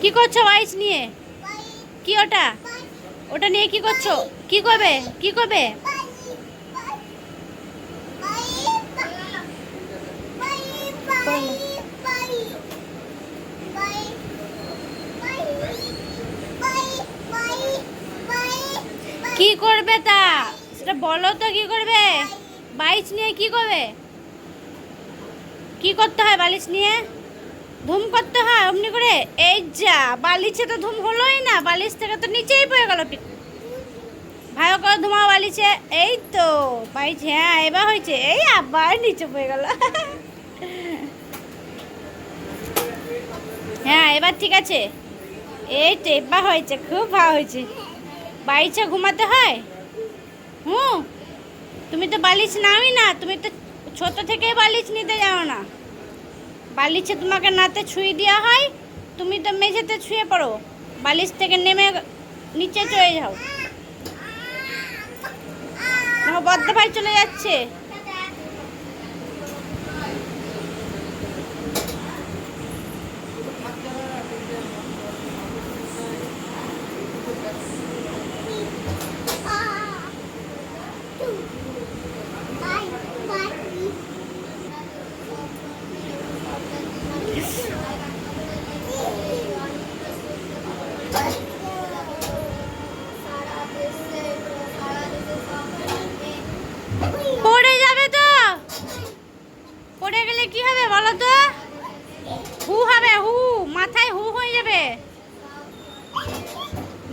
কি করছ বাইশ নিয়ে? কি ওটা? ওটা নিয়ে কি করছ? কি করবে? কি করবে? কি করবে তা? সেটা বলো তো কি করবে? বাইশ নিয়ে কি করবে? কি করতে হয় বালিশ নিয়ে? ধুম করতে হয় অমনি করে। এই যা, বালিশে তো ধুম হলোই না, বালিশ থেকে তো নিচেই পড়ে গেল ভালো করে ধুমা বালিশে। এই তো বাইশ হ্যাঁ এবার হয়েছে। এই আবার নিচে পড়ে গেল। হ্যাঁ এবার ঠিক আছে। এই তো, এবার হয়েছে, খুব ভালো হয়েছে। বাইশে ঘুমাতে হয়? হুম। তুমি তো বালিশ নাওই না, তুমি তো ছোট থেকে বালিশ নিতে যাও না। বালিশে তোমাকে নাতে ছুঁয়ে দেওয়া হয়, তুমি তো মেঝেতে ছুঁয়ে পড়ো। বালিশ থেকে নেমে নিচে চলে যাও। বদ্ধ ভাই চলে যাচ্ছে। পড়ে যাবে তো? পড়ে গেলে কি হবে বলো তো? হু হবে হু মাথায় হু হয়ে যাবে।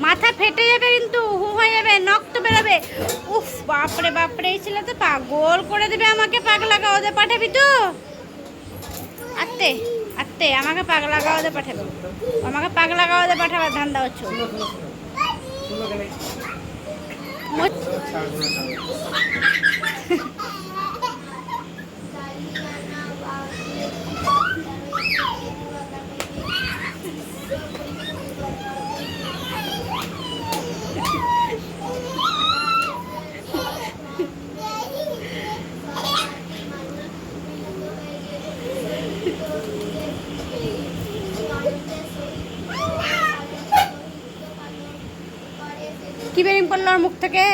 মাথা ফেটে যাবে কিন্তু হু হয়ে যাবে নক্ত বেরোবে। উফ বাপরে বাপরে এই ছেলে তো পাগল করে দেবে আমাকে পাগলা গাওয়াতে পাঠাবি তো? আত্তে আত্তে আমাকে পাগলা গাওয়াতে পাঠাবে। আমাকে পাগলা গাওয়াতে পাঠাবার ধান্দা হচ্ছে। কি বেরিম পড়ল ওর মুখ থেকে?